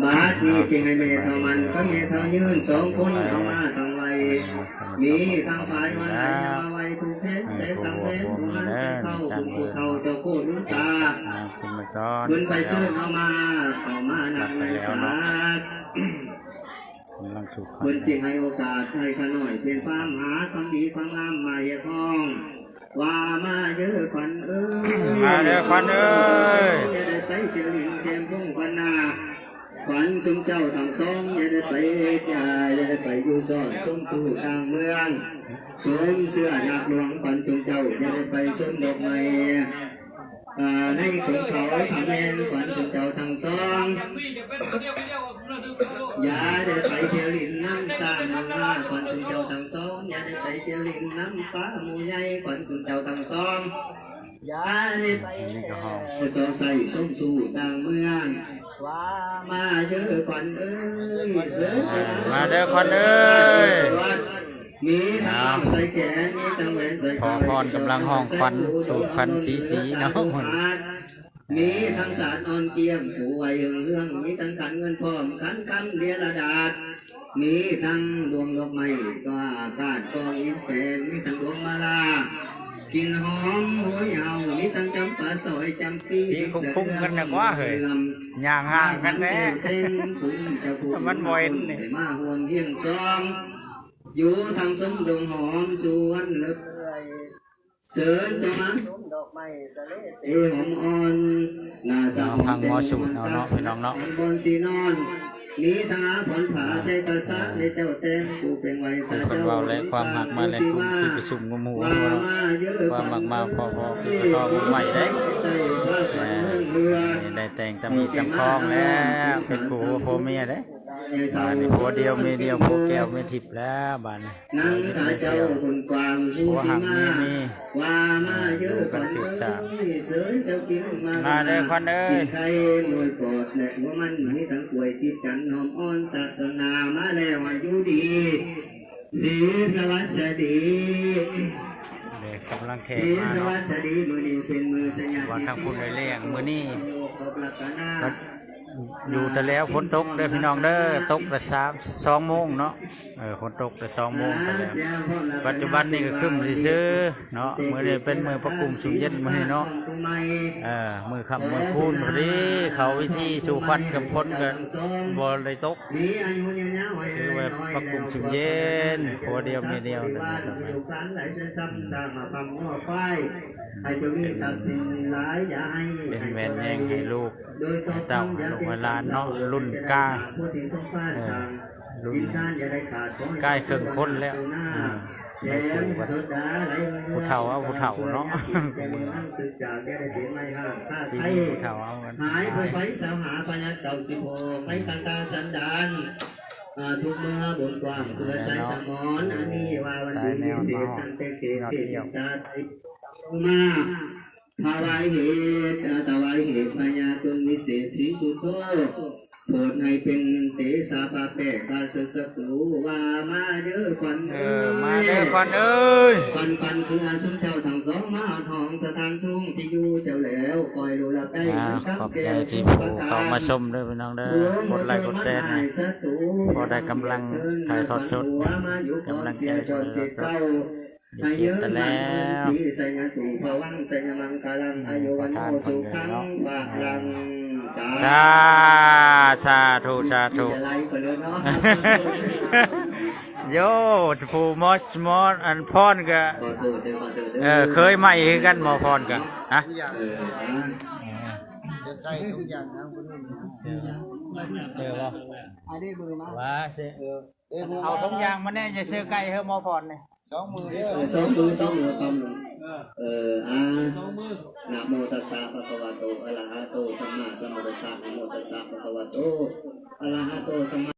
บาทนี้จึงให้เมเท่ามันก็เมเท่ายืนสองคนเอามาทางไวมีทางฝ่ายมันให้มาไวถูกเพชรแต่ทางเส้นผู้นั้นเข้าคุณผู้เขาเจ้าโคตรลืมตานางคุณมาซ้อนขึ้นไปซื้อเอามาเอามานั่งในศาลกำลังสุขคนจึงให้โอกาสให้ขน่อยเป็นความหาความดีความงามมาอย่าท้องว่ามาเยอะควันเอ้ยมาเด้อควันเอ้ย อย่าได้ไปเจริญเทียมพงพันนา ขวัญสมเจ้าทั้งสองอย่าได้ไปอย่าอย่าได้ไปอยู่ซ่อนซุ้มตู้ทางเมืองสวมเสื้อหนักหลวงขวัญสมเจ้าอย่าได้ไปชมดอกไม้ในขุนเขาทำแมนขวัญสมเจ้าทั้งสองอย่าได้ไปเที่ยวลินน้ำสร้างน้ำลาขวัญสุนเจ้าทั้งสองอย่าได้ไปเที่ยวลินน้ำฟ้าหมูใหญ่ขวัญสุนเจ้าทั้งสองอย่าได้ไปสองสอใส่ส้มสู่ต่างเมือง มาเยอะขวัญเอ้ยเสือมาเด้อควันเอ้ยมีทั้งใส่แขนมีทั้งแหวนใส่พอพรกำลังห้องควันสู่ควันสีสีๆเนาะมีทั้งสารออนเกียมผู้ไวเรื่องเรื่องมีทั้งขันเงินพร้อมขันคำเดียระดาษมีทั้งดวงดอกไม้ก็อากาศกองอินเป็นมีทั้งดวงมาลา กินหอมโหยเฮามีทั้งจำปาสอยจำปีสีคุ้มๆกันนะกว่าเฮ้ยย่างห่างกันแน่มันบ่เห็นนี่มาห่วงเฮียงซ้อมอยู่ทางสมดงหอมสวนเลึกเสิร์นตัวมันดอกไม้สะเลเอหอมอ่อนหน้าสาวเอาพังหมอสูตรเอาเนาะพี่น้องเนาะบ นสีนอนมีทางอาผลผาใจกระซะในเจ้าเต้มกูเป็นไว้คนคนเว้าและความหักมาและคุมคือไปสุ่มงูหมูเนาะความหักมาพอพอคือก็ต้องใหม่ได้แหมนี่ได้แต่งตำอีตำคองแล้วเป็นกูผัวเมียได้ บ้านนี้ผัวเดียวเมียเดียวผัวแก้วเมียทิพย์แล้วบ้านนี้นั่งท่าไม่เจ้าเสียวคนกวางผู้ผัวหัที่กมามีมีว่ามาเยอะกันสืบสานเสือเจ้ากินมามาเด้อควันเอ้ยกินไข่หน่วยปอดและหัวมันมีทั้งป่วยทิพย์จันทร์หอมอ่อนศาสนามาแล้วอายุดีสีสวัสดีเด็กกำลังแขสีกมาสวัเนาะสดีมือนี้เป็นมือสัญญาณว่าทางคุณได้เลี้ยงมื้อนี้ข อยู่แต่แล้วฝนตกเด้อพี่น้องเด้อตกแต่สามสองโมงเนาะเออฝนตกแต่สองโมงไปแล้วปัจจุบันนี่ก็ขึ้นซื้อเนาะมื้อนี้เป็นมือประกุมสุมเย็นมือนี้เนาะเออมือขับมือคูนพอดีเขาวิธีสู่ฟันกับพ้นกันบอายุยืนยาวไว้ถือว่าปักกลุ่มสุมเย็นหัวเดียวมีเดียวนั่นแหละอยู่กันหลเส้นซ้ำซ้ำมาพังไฟให้จะมีทรัพย์สินหลายอย่าให้เป็นแม่นแย่งให้ลูกให้เต้าให้ลูกห้หลานเนาะรุ่นกลางผู้ที่สงสารทางรุ่นกินทานอย่าได้ขาดขอให้ใกล้ครึ่งคนแล้วอืมแย้มสุดาไหลผู้เฒ่าเอาผู้เฒ่าเนาะแต่มือมันสึกจากอย่าได้เสียไม่ห้ามค่าปีไทยนี้ผู้เฒ่าเอากันหายไปไฟสาวหาปัญญาเก่าสิบหกไปกันตาสันดานอ่าทุกเมื่อบนกว้างเพื่อใช้สมอนอันนี้ว่าวันดีมีเศษตั้งแต่เกศเกศตาไทยมา ถวายเหตุอาถวายเหตุปัญญาจนวิเศษสีสุโธโปรดให้เป็นเตสาปาแปะกาศึกศัตรูว่ามาเยอะควันเออมาเด้อควันเอ้ยปันปันคืออาชุมเจ้าทั้งสองมาทองสถานทุ่งที่อยู่เจ้าแล้วคอยดูแลได้ขอบใจที่ผู้เข้ามาชมด้อพี่น้องเด้อกดไลค์กดแชร์ให้พอได้กำลังถ่ายทอดสดกำลังใจถ่ายทอดสด ดีเกียรติแล้วสัญญาถูพวังสัญญมังคาลังอายุวันโอสุขังบาลังสาสาสาธุสาธุจะไล่ไปเลยเนาะโยผู้มอสมอสอันพรก็ขอโทษเด้อขอโทษเด้เออเคยใหม่คือกันหมอพรก็ฮะเอออะจะใส่ทุกอย่างนะคุณนุ่นเสือบ่อันนี้มือมาว่าเสือเออเอ้ยมือเอาทุกอย่างมาแน่จะเสือไก่เฮอหมอพรนี่ สองมือเด้อเออสองมือสองมือความหนึ่งเอออ่านะโมตัสสะภะคะวะโตอะระหะโตสัมมาสัมพุทธัสสะนะโมตัสสะภะคะวะโตอะระหะโตสัมมา